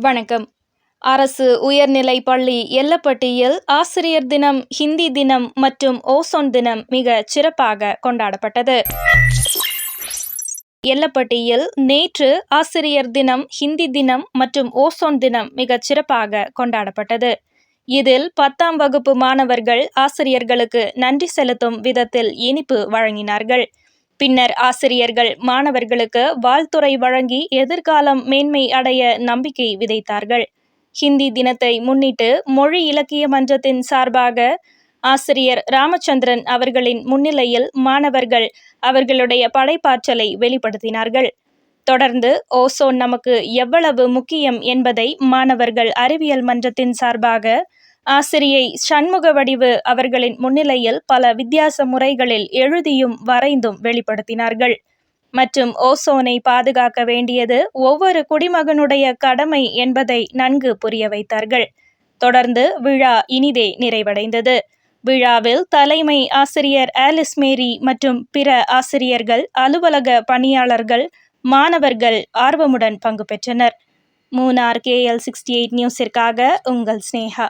வணக்கம். அரசு உயர்நிலை பள்ளி எல்லப்பட்டியில் ஆசிரியர் தினம் ஹிந்தி தினம் மற்றும் ஓசோன் தினம் மிக சிறப்பாக கொண்டாடப்பட்டது. எல்லப்பட்டியில் நேற்று ஆசிரியர் தினம் ஹிந்தி தினம் மற்றும் ஓசோன் தினம் மிகச் சிறப்பாக கொண்டாடப்பட்டது. இதில் பத்தாம் வகுப்பு மாணவர்கள் ஆசிரியர்களுக்கு நன்றி செலுத்தும் விதத்தில் இனிப்பு வழங்கினார்கள். பின்னர் ஆசிரியர்கள் மாணவர்களுக்கு வாழ்த்துறை வழங்கி எதிர்காலம் மேன்மை அடைய நம்பிக்கை விதைத்தார்கள். ஹிந்தி தினத்தை முன்னிட்டு மொழி இலக்கிய மன்றத்தின் சார்பாக ஆசிரியர் ராமச்சந்திரன் அவர்களின் முன்னிலையில் மாணவர்கள் அவர்களுடைய படைப்பாற்றலை வெளிப்படுத்தினார்கள். தொடர்ந்து ஓசோன் நமக்கு எவ்வளவு முக்கியம் என்பதை மாணவர்கள் அறிவியல் மன்றத்தின் சார்பாக ஆசிரியை சண்முக வடிவு அவர்களின் முன்னிலையில் பல வித்தியாச முறைகளில் எழுதியும் வரைந்தும் வெளிப்படுத்தினார்கள். மற்றும் ஓசோனை பாதுகாக்க வேண்டியது ஒவ்வொரு குடிமகனுடைய கடமை என்பதை நன்கு புரிய வைத்தார்கள். தொடர்ந்து விழா இனிதே நிறைவடைந்தது. விழாவில் தலைமை ஆசிரியர் ஆலிஸ் மேரி மற்றும் பிற ஆசிரியர்கள் அலுவலக பணியாளர்கள் மாணவர்கள் ஆர்வமுடன் பங்கு பெற்றனர். மூனார் கேஎல் சிக்ஸ்டி எயிட் நியூஸிற்காக உங்கள் ஸ்னேகா.